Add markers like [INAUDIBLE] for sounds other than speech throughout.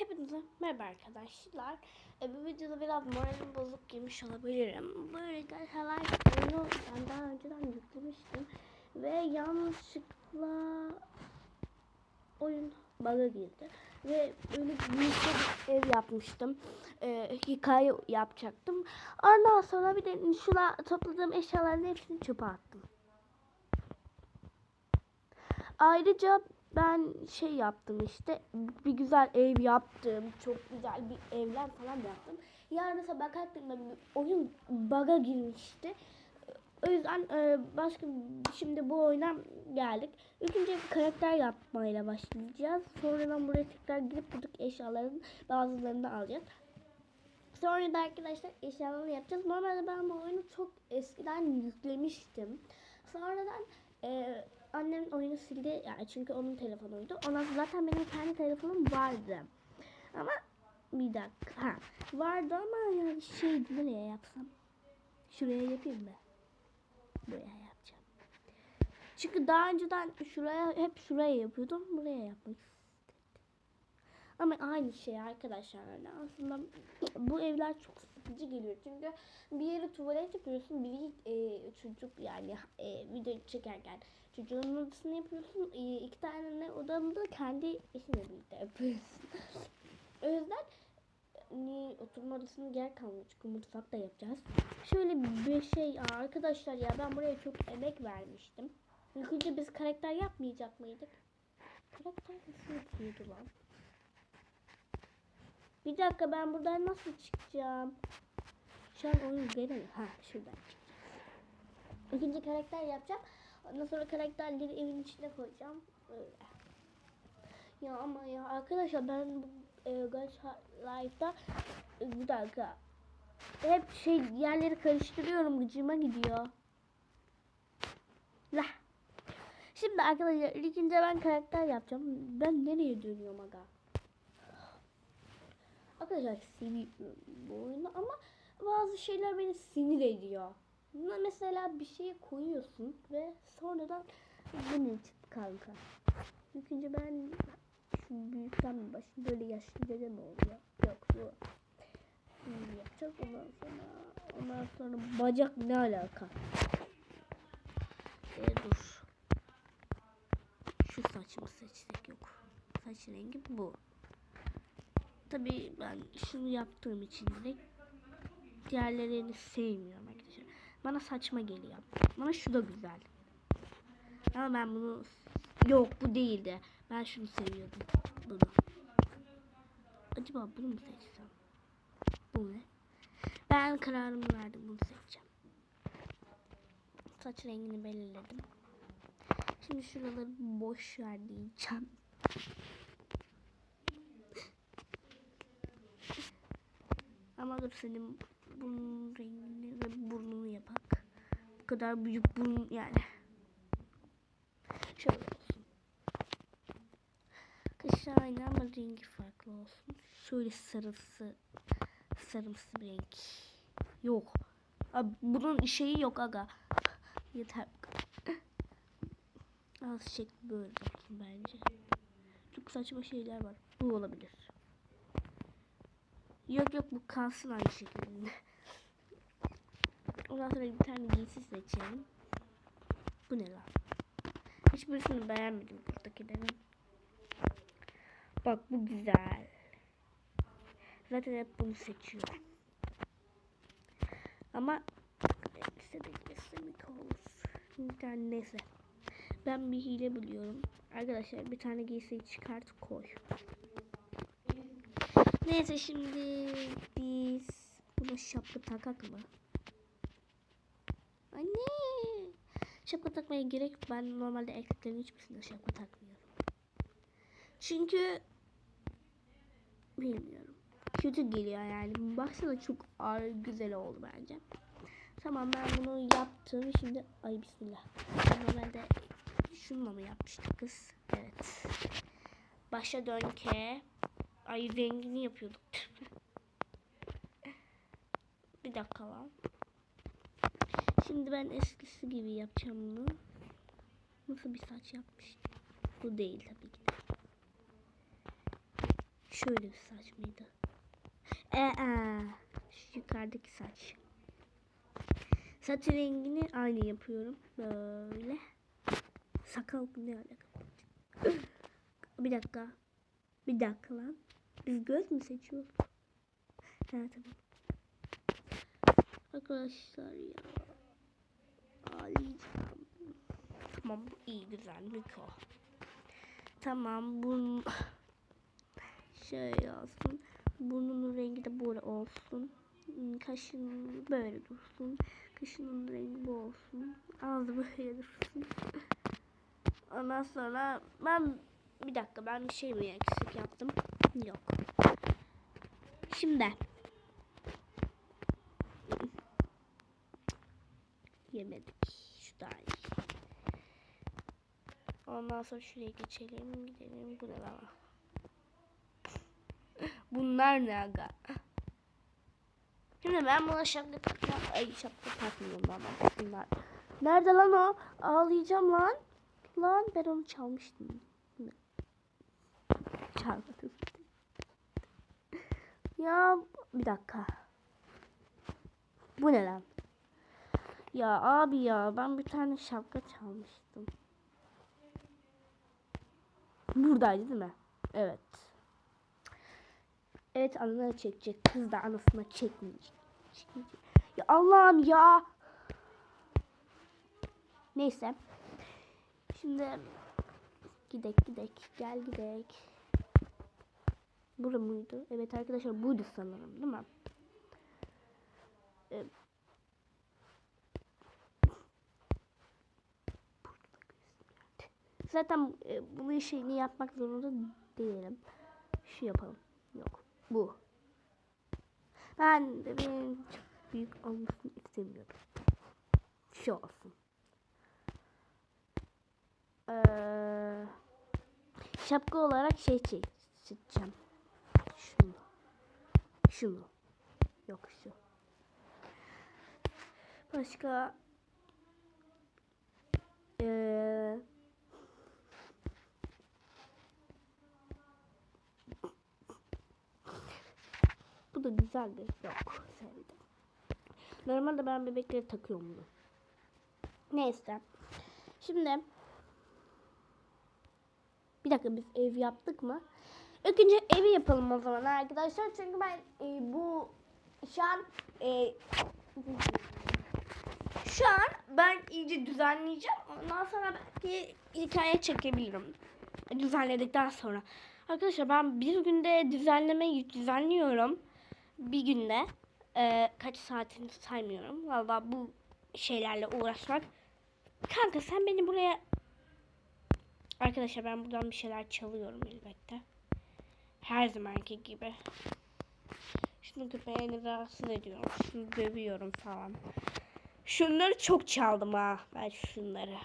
Hepinize merhaba arkadaşlar. E, bu videoda biraz moralim bozuk girmiş olabilirim. Böyle şeyler oyunu ben daha önceden yüklemiştim. Ve yanlışlıkla oyun bug'a girdi. Ve öyle büyük bir ev yapmıştım. E, hikaye yapacaktım. Ondan sonra bir de şuna topladığım eşyaların hepsini çöpe attım. Ayrıca ben şey yaptım işte bir güzel ev yaptım. Çok güzel bir evler falan yaptım. Yarın sabah kalktığımda bir oyun bug'a girmişti. O yüzden e, başka şimdi bu oyuna geldik. Önce bir karakter yapmayla başlayacağız. Sonradan buraya tekrar girip buradaki eşyaların bazılarını alacağız. Sonra da arkadaşlar eşyalarını yapacağız. Normalde ben bu oyunu çok eskiden yüklemiştim. Sonradan e, annem oyunu sildi. Yani çünkü onun telefonuydu. Sonra zaten benim kendi telefonum vardı. Ama bir dakika. Ha, vardı ama yani şey nereye yapsam? Şuraya yapayım mı? Buraya yapacağım. Çünkü daha önceden şuraya hep şuraya yapıyordum. Buraya yapmak istedim. Ama aynı şey arkadaşlar. Yani aslında bu evler çok sıkıcı geliyor. Çünkü bir yere tuvalet yapıyorsun. Biri e, çocuk yani e, video çekerken çocuğun odasını yapıyorsun. E, iki tane ne odanda kendi eşinle birlikte yapıyorsun. [LAUGHS] o yüzden ni oturma odasının yer kalmıyor. Çünkü mutfakta yapacağız. Şöyle bir şey arkadaşlar ya ben buraya çok emek vermiştim. İlk önce biz karakter yapmayacak mıydık? Karakter nasıl yapıyordu lan? Bir dakika ben buradan nasıl çıkacağım? Şu an oyun gene ha şuradan çıkacağız. İkinci karakter yapacağım. Ondan sonra karakterleri evin içine koyacağım. Öyle. Ya ama ya arkadaşlar ben bu e, Gacha Life'da e, bir dakika hep şey yerleri karıştırıyorum gıcıma gidiyor. Lah. Şimdi arkadaşlar ikinci ben karakter yapacağım. Ben nereye dönüyorum aga? Arkadaşlar seviyorum bu oyunu ama bazı şeyler beni sinir ediyor. Mesela bir şeye koyuyorsun ve sonradan bu ne çıktı kanka? İlk önce ben şu büyükten mi başım böyle yaşlı dede mi oluyor? Yok bu. Şimdi yapacağız ondan sonra ondan sonra bacak ne alaka? E, dur. Şu saçımı seçtik yok. Saç rengi bu. Tabii ben şunu yaptığım için direkt diğerlerini sevmiyorum arkadaşlar. Bana saçma geliyor. Bana şu da güzel. Ama ben bunu yok bu değildi. Ben şunu seviyordum. Bunu. Acaba bunu mu seçsem? Bu ne? Ben kararımı verdim. Bunu seçeceğim. Saç rengini belirledim. Şimdi şuraları boş ver diyeceğim. Ama dur senin bunun rengini ve burnunu yapak. Bu kadar büyük burun yani. Şöyle olsun. Kaşı aynı ama rengi farklı olsun. Şöyle sarısı, sarımsı bir renk. Yok. Abi bunun şeyi yok aga. Yeter. Az şekli böyle bence. Çok saçma şeyler var. Bu olabilir. Yok yok bu kalsın aynı şekilde. Ondan sonra bir tane giysi seçelim. Bu ne lan? Hiçbirisini beğenmedim buradakilerin. Bak bu güzel. Zaten hep bunu seçiyorum. Ama de kesinlik olur. Bir tane neyse. Ben bir hile biliyorum. Arkadaşlar bir tane giysiyi çıkart koy. Neyse şimdi biz buna şapka takak mı? Anne. Şapka takmaya gerek. Ben normalde erkeklerin hiçbirisinde şapka takmıyorum. Çünkü bilmiyorum. Kötü geliyor yani. Baksana çok ağır güzel oldu bence. Tamam ben bunu yaptım. Şimdi ay bismillah. Normalde şununla mı yapmıştık kız? Evet. Başa dön ke. Ay rengini yapıyorduk. [LAUGHS] bir dakika lan. Şimdi ben eskisi gibi yapacağım bunu. Nasıl bir saç yapmıştım? Bu değil tabii ki şöyle bir saç mıydı? Ee, şu yukarıdaki saç. Saç rengini aynı yapıyorum. Böyle. Sakal ne alaka? bir dakika. Bir dakika lan. Biz göz mü seçiyoruz? Ha tamam. Arkadaşlar ya. Ağlayacağım. Tamam iyi güzel Miko. Tamam bunun şöyle olsun. Burnunun rengi de böyle olsun. Hmm, Kaşın böyle dursun. Kaşının rengi bu olsun. Ağzı böyle dursun. Ondan sonra ben bir dakika ben bir şey mi eksik yaptım? Yok. Şimdi yemedik. Şu da iyi. Ondan sonra şuraya geçelim. Gidelim. Bu ne lan? [LAUGHS] Bunlar ne aga? Şimdi ben buna şapka takacağım. Ay şapka takmıyorum ben. Bunlar. Nerede lan o? Ağlayacağım lan. Lan ben onu çalmıştım. Çalmadım. Ya bir dakika. Bu ne lan? Ya abi ya ben bir tane şapka çalmıştım. Buradaydı değil mi? Evet. Evet anına çekecek. Kız da anasına çekmeyecek. Çekmeyecek. Ya Allah'ım ya. Neyse. Şimdi gidek gidek. Gel gidek. Bura mıydı? Evet arkadaşlar buydu sanırım değil mi? Evet. Zaten e, bu şeyini yapmak zorunda değilim. Şu yapalım. Yok. Bu. Ben de benim çok büyük olmasını istemiyorum. Şu olsun. Ee, şapka olarak şey çek- seçeceğim. Şunu. Şunu. Yok şu. Başka ee, Bu da güzeldi. Yok sevdim. Normalde ben bebekleri takıyorum bunu. Neyse. Şimdi bir dakika biz ev yaptık mı? İlk önce evi yapalım o zaman arkadaşlar. Çünkü ben e, bu şu an e, şu an ben iyice düzenleyeceğim. Ondan sonra belki hikaye çekebilirim. Düzenledikten sonra. Arkadaşlar ben bir günde düzenlemeyi düzenliyorum. Bir günde. e, kaç saatini saymıyorum. Valla bu şeylerle uğraşmak. Kanka sen beni buraya... Arkadaşlar ben buradan bir şeyler çalıyorum elbette. Her zamanki gibi. Şunu köpeğini rahatsız ediyorum. Şunu dövüyorum falan. Şunları çok çaldım ha. Ben şunları.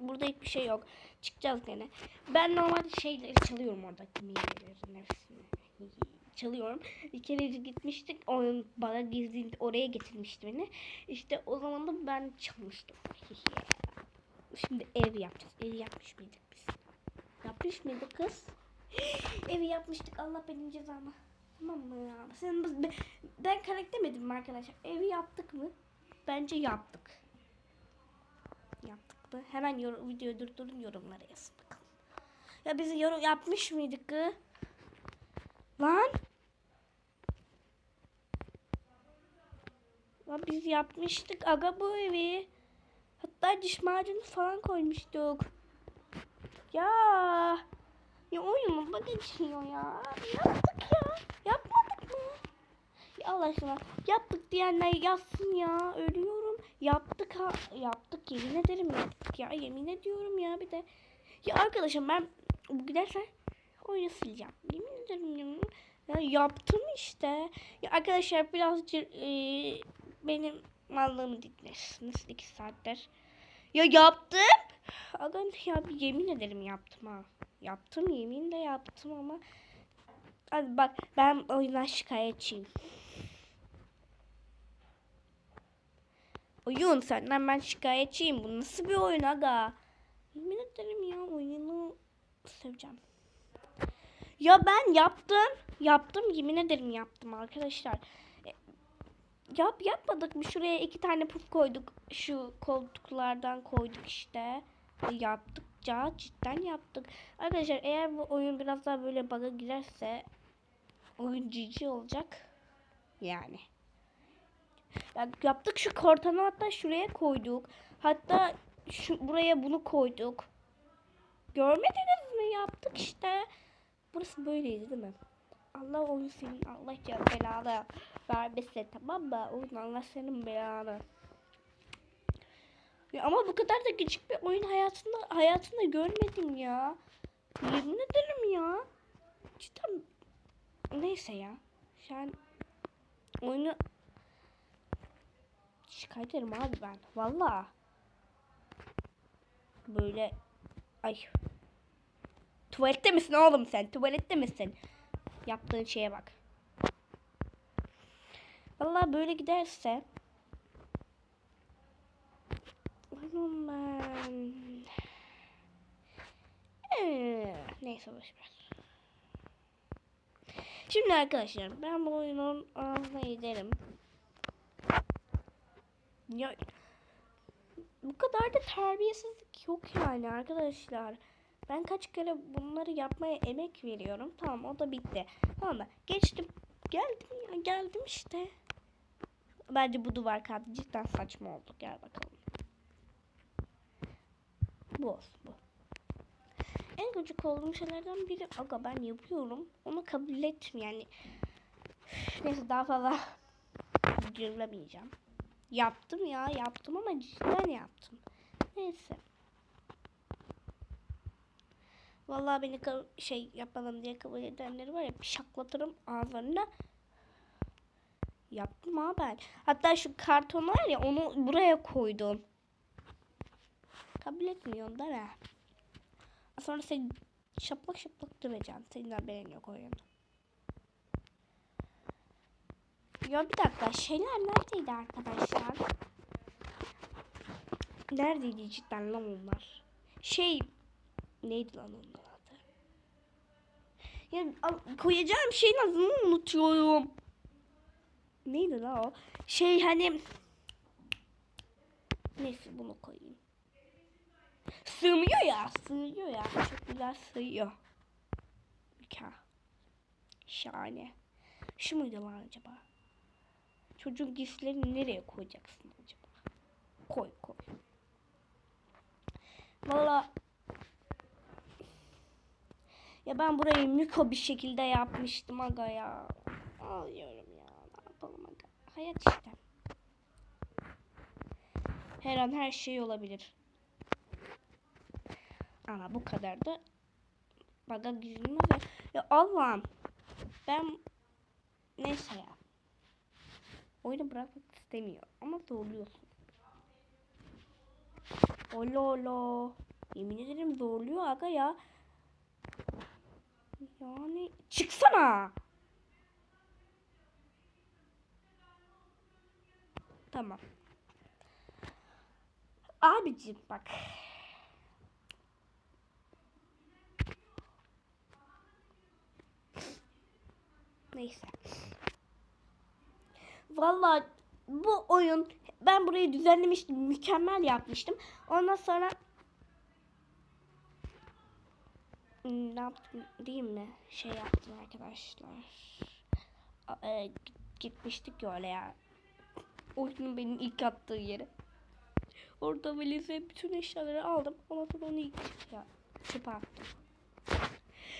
Burada hiçbir şey yok. Çıkacağız gene. Ben normalde şeyleri çalıyorum oradaki meyvelerin hepsini. [LAUGHS] Çalıyorum. Bir kere gitmiştik. Onun bana gizli oraya getirmişti beni. İşte o zaman da ben çalmıştım. [LAUGHS] Şimdi ev yapacağız. Ev yapmış mıydık biz? Yapmış mıydık kız? [LAUGHS] Evi yapmıştık. Allah benim cezamı. Tamam mı ya? Sen, ben, ben karak demedim mi arkadaşlar? Evi yaptık mı? Bence yaptık. Yaptık mı? Hemen yorum, videoyu durdurun yorumlara yazın bakalım. Ya biz yorum yapmış mıydık kız? Lan? Lan biz yapmıştık aga bu evi. Hatta diş macunu falan koymuştuk. Ya. Ya oyunu bak geçiyor ya. Yaptık ya. Yapmadık mı? Ya Allah aşkına. Yaptık diyenler yazsın ya. Ölüyorum. Yaptık ha. Yaptık yemin ederim yaptık ya. Yemin ediyorum ya bir de. Ya arkadaşım ben bu giderse oyunu sileceğim. Yemin ederim ya. Ya yaptım işte. Ya arkadaşlar birazcık e, benim mallığımı dinlersiniz iki saattir. Ya yaptım. Aga ya bir yemin ederim yaptım ha. Yaptım yemin de yaptım ama. Hadi bak ben oyundan şikayetçiyim. Oyun senden ben şikayetçiyim. Bu nasıl bir oyun aga? Yemin ederim ya oyunu seveceğim. Ya ben yaptım. Yaptım yemin ederim yaptım arkadaşlar. E, Yap yapmadık mı? Şuraya iki tane puf koyduk. Şu koltuklardan koyduk işte. E, Yaptık ya cidden yaptık. Arkadaşlar eğer bu oyun biraz daha böyle bug'a girerse oyun cici olacak. Yani. Ya yaptık şu kortanı hatta şuraya koyduk. Hatta şu buraya bunu koyduk. Görmediniz mi? Yaptık işte. Burası böyleydi değil mi? Allah oyun senin Allah ya belanı vermesin tamam mı? Oyun Allah senin belanı. Ama bu kadar da küçük bir oyun hayatında hayatımda görmedim ya. Yemin ederim ya. Cidden neyse ya. Şu an oyunu şikayet ederim abi ben. Valla. Böyle ay. Tuvalette misin oğlum sen? Tuvalette misin? Yaptığın şeye bak. Vallahi böyle giderse Oğlum ben Ee, neyse boşver. Şimdi arkadaşlar ben bu oyunun ağzına giderim. Ya bu kadar da terbiyesizlik yok yani arkadaşlar. Ben kaç kere bunları yapmaya emek veriyorum. Tamam o da bitti. Tamam? Geçtim. Geldim ya geldim işte. Bence bu duvar kağıdı cidden saçma oldu. Gel bakalım. Bu olsun bu. En gıcık olduğum şeylerden biri aga ben yapıyorum. Onu kabul ettim yani. Neyse daha fazla [LAUGHS] girmeyeceğim. Yaptım ya yaptım ama cidden yaptım. Neyse. Vallahi beni şey yapalım diye kabul edenleri var ya bir şaklatırım ağızlarına. Yaptım ha ben. Hatta şu karton var ya onu buraya koydum. Kabul etmiyorsun değil mi? Sonra seni şaplak şaplak döveceğim. Senin haberin yok oyunda. Ya bir dakika şeyler neredeydi arkadaşlar? Neredeydi cidden lan onlar? Şey neydi lan onun adı? Ya koyacağım şeyin adını unutuyorum. Neydi lan o? Şey hani neyse bunu koyayım. Sığmıyor ya, sığıyor ya. Çok güzel sığıyor. Mükemmel. Şahane. Şu muydu lan acaba? Çocuğun giysilerini nereye koyacaksın acaba? Koy koy. Valla ya ben burayı miko bir şekilde yapmıştım aga ya. Ağlıyorum ya. Ne yapalım aga. Hayat işte. Her an her şey olabilir. Ama bu kadar da baga gizlenmez. Ya, ya Allah'ım. Ben neyse ya. Oyunu bırakmak istemiyor ama zorluyorsun. Olo olo. Yemin ederim zorluyor aga ya. Yani çıksana. Tamam. Abicim bak. Neyse. Vallahi bu oyun ben burayı düzenlemiştim. Mükemmel yapmıştım. Ondan sonra ne yaptım diyeyim mi? Şey yaptım arkadaşlar. A- e, gitmiştik ya oraya. Oyunun benim ilk attığı yere. Orada valize bütün eşyaları aldım. Ondan sonra onu ilk ya, çöpe attım.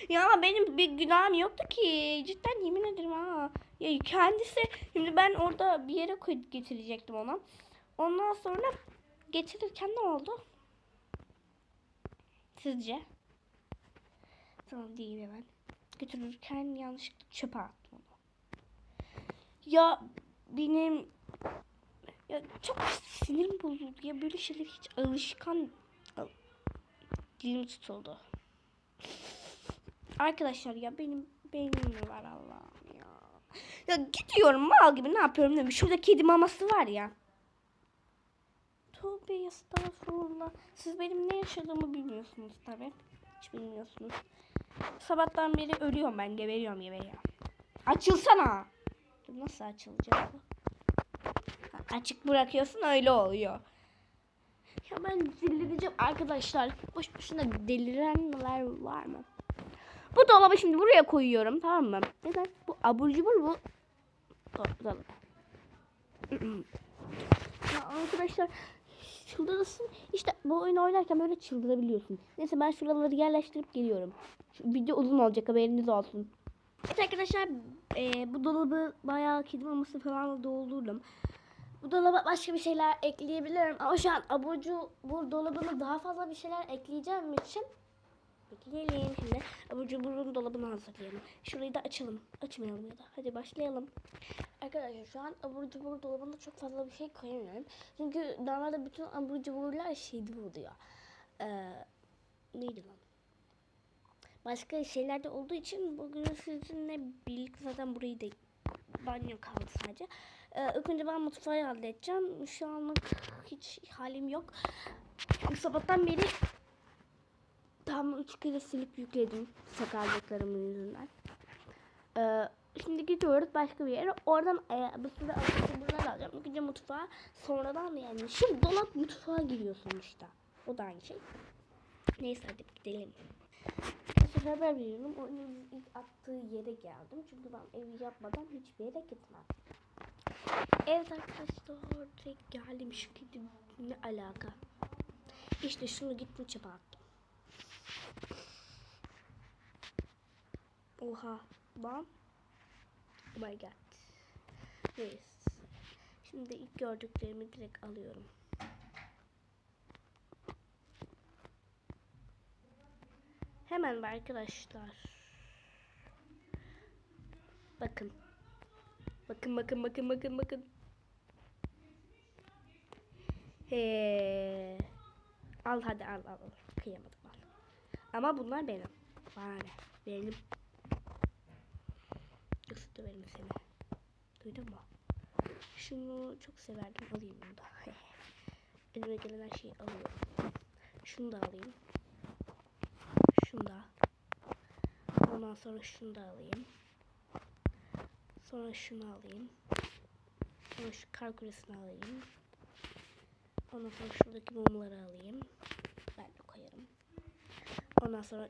Ya benim bir günahım yoktu ki. Cidden yemin ederim ha. Ya kendisi şimdi ben orada bir yere getirecektim ona. Ondan sonra getirirken ne oldu? Sizce? Tamam değil hemen. Götürürken yanlışlıkla çöpe attım onu. Ya benim ya çok sinirim bozuldu ya böyle şeyler hiç alışkan Al- dilim tutuldu. Arkadaşlar ya benim beynim mi var Allah'ım ya. Ya gidiyorum mal gibi ne yapıyorum mi? Şurada kedi maması var ya. Tövbe estağfurullah. Siz benim ne yaşadığımı bilmiyorsunuz tabi. Hiç bilmiyorsunuz. Sabahtan beri ölüyorum ben geberiyorum geberiyorum. Açılsana. Nasıl açılacak bu? Açık bırakıyorsun öyle oluyor. Ya ben delireceğim arkadaşlar. Boş boşuna delirenler var mı? Bu dolabı şimdi buraya koyuyorum tamam mı? Neden? Bu abur cubur bu. Do- Dolap. ya arkadaşlar çıldırırsın. İşte bu oyunu oynarken böyle çıldırabiliyorsun. Neyse ben şuraları yerleştirip geliyorum. Şu video uzun olacak haberiniz olsun. Evet arkadaşlar e, bu dolabı bayağı kedi maması falan doldurdum. Bu dolaba başka bir şeyler ekleyebilirim ama şu an abucu bu dolabına daha fazla bir şeyler ekleyeceğim için bekleyelim şimdi. Abur cuburun dolabını hazırlayalım. Şurayı da açalım. Açmayalım ya da. Hadi başlayalım. Arkadaşlar şu an abur cubur dolabında çok fazla bir şey koyamıyorum. Çünkü normalde bütün abur cuburlar şeydi oluyor. Ee, neydi lan? Başka şeyler de olduğu için bugün sizinle birlikte zaten burayı da banyo kaldı sadece. Ee, önce ben mutfağı halledeceğim. Şu anlık hiç halim yok. Sabahtan beri tam üç kere silip yükledim sakarlıklarımın yüzünden. Ee, şimdi gidiyoruz başka bir yere. Oradan e, bir sürü abur alacağım. Önce mutfağa sonradan yani. Şimdi dolap mutfağa giriyor sonuçta. O da aynı şey. Neyse hadi gidelim. Bu sefer veriyorum. Oyunun ilk attığı yere geldim. Çünkü ben evi yapmadan hiçbir yere gitmem. Evet arkadaşlar geldim. Şu kedi ne alaka? İşte şunu gittim çöpe attım. Oha. Bam. Oh my god. Neyse. Şimdi ilk gördüklerimi direkt alıyorum. Hemen arkadaşlar. Bakın. Bakın bakın bakın bakın bakın. He. Al hadi al al. al. Kıyamadım al. Ama bunlar benim. Bana ne? Benim. Isıtı benim seni. Duydun mu? Şunu çok severdim. Alayım bunu da. [LAUGHS] Elime gelen her şeyi alıyorum. Şunu da alayım. Şunu da. Ondan sonra şunu da alayım. Sonra şunu alayım. Sonra şu kar küresini alayım. Ondan sonra şuradaki mumları alayım. Ben de koyarım. Ondan sonra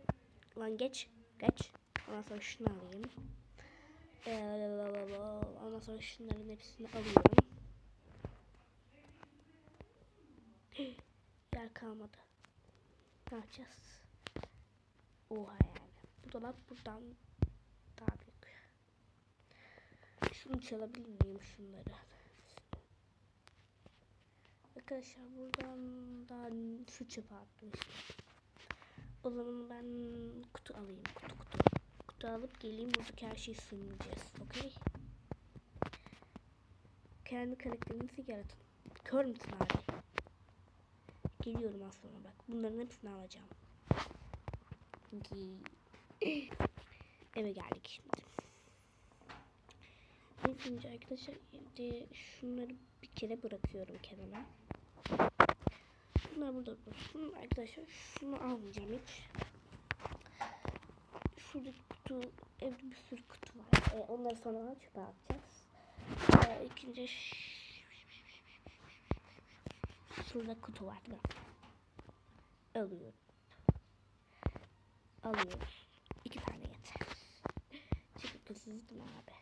lan geç. Geç. Ondan sonra şunu alayım. Ee, Ondan sonra şunların hepsini alıyorum. [GASPS] Yer kalmadı. Ne yapacağız? Oha yani. Bu dolap buradan daha büyük. Şunu çalabilir miyim şunları? Arkadaşlar buradan da şu çöpe attım işte. O zaman ben kutu alayım. Kutu kutu. Kutu alıp geleyim buradaki her şeyi sığınacağız. Okey? Kendi karakterinizi yaratın. Kör müsün abi? Geliyorum az sonra bak. Bunların hepsini alacağım. Eve geldik şimdi. İlk önce arkadaşlar evde şunları bir kere bırakıyorum kenara. Bunlar burada dursun. Arkadaşlar şunu almayacağım hiç. Şurada kutu, evde bir sürü kutu var. Ee, onları sonra çöpe atacağız. Ee, ikinci şurada kutu var mi? Alıyorum. Alıyoruz. İki tane yeter. Çok hızlıydım abi.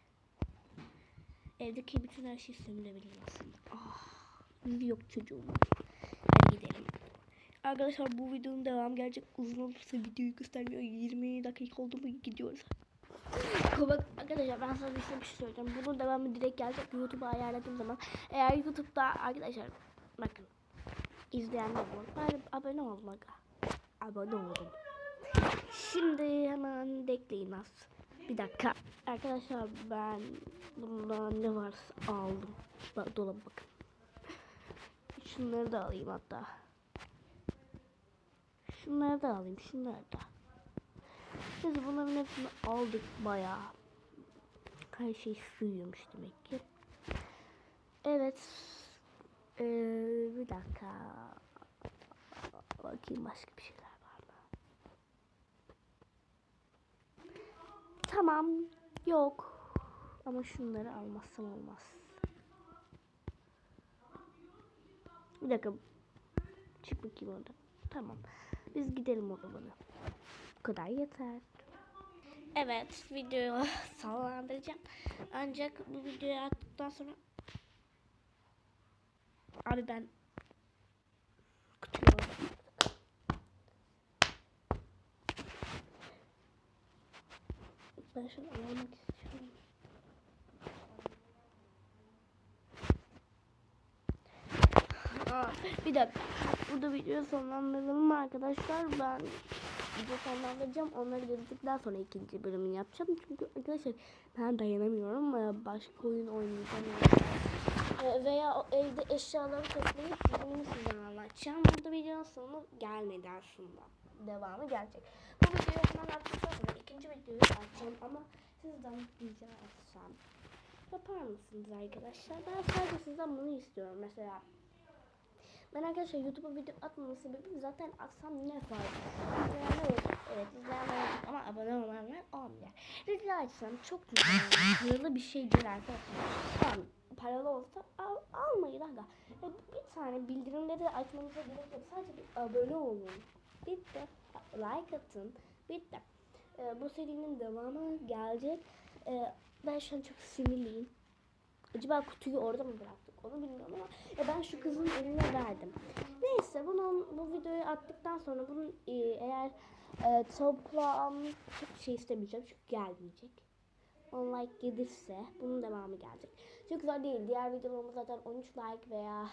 Evdeki bütün her şeyi sömürebilirim aslında. Ah, yok çocuğum. Arkadaşlar bu videonun devamı gelecek. Uzun olursa videoyu göstermiyor. 20 dakika oldu mu gidiyoruz. Bak arkadaşlar ben sana bir şey, söyleyeceğim. Bunun devamı direkt gelecek. YouTube'a ayarladığım zaman. Eğer YouTube'da arkadaşlar bakın izleyenler var. Bari abone olun. Abone olun. Şimdi hemen bekleyin az. Bir dakika. Arkadaşlar ben bundan ne varsa aldım. Bak dolaba bakın. Şunları da alayım hatta. Şunları da alayım. Şunları da. Biz bunların hepsini aldık bayağı. Her şey suyuyormuş demek ki. Evet. Ee, bir dakika. Bakayım başka bir şeyler var mı? Tamam. Yok. Ama şunları almazsam olmaz. Bir dakika. Çık bakayım oradan. Tamam. Biz gidelim o zaman. Bu kadar yeter. Evet videoyu [LAUGHS] sallandıracağım. Ancak bu videoyu attıktan sonra Abi ben kutuyu. Ben şunu almak istiyorum. Bir dakika. Burada videoyu sonlandıralım arkadaşlar? Ben video sonlandıracağım. Onları gördükten sonra ikinci bölümünü yapacağım. Çünkü arkadaşlar ben dayanamıyorum. Ee, Başka oyun oynayacağım. Ee, Veya evde eşyaları toplayıp bunu size anlatacağım. Burada videonun sonu gelmedi aslında. Devamı gelecek. Bu videoyu hemen attıktan sonra ikinci videoyu açacağım ama sizden rica etsem. Yapar mısınız arkadaşlar? Ben sadece sizden bunu istiyorum. Mesela ben arkadaşlar YouTube'a video atmamın sebebi zaten atsam ne olur. Evet izleyenler ama abone olanlar olmuyor. Rica etsem çok güzel. Paralı bir şey değil arkadaşlar. Paralı olsa al, almayın aga. E, bir tane bildirimleri açmanıza gerek yok. Sadece bir abone olun. Bitti. Like atın. Bitti. E, bu serinin devamı gelecek. E, ben şu an çok sinirliyim. Acaba kutuyu orada mı bıraktık onu bilmiyorum ama ya ben şu kızın eline verdim. Neyse bunun bu videoyu attıktan sonra bunun e, eğer e, toplam çok şey istemeyeceğim çünkü gelmeyecek. 10 like gelirse bunun devamı gelecek. Çok zor değil. Diğer videolarımız zaten 13 like veya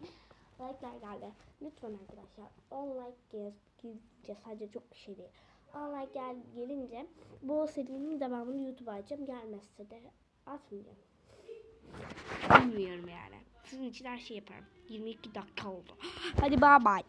[LAUGHS] like'lar geldi. Lütfen arkadaşlar 10 like gel- gelince sadece çok bir şey değil. 10 like gel, gelince bu serinin devamını YouTube'a açacağım. Gelmezse de atmayacağım. Bilmiyorum yani. Sizin için her şey yaparım. 22 dakika oldu. [GASPS] Hadi bye bye.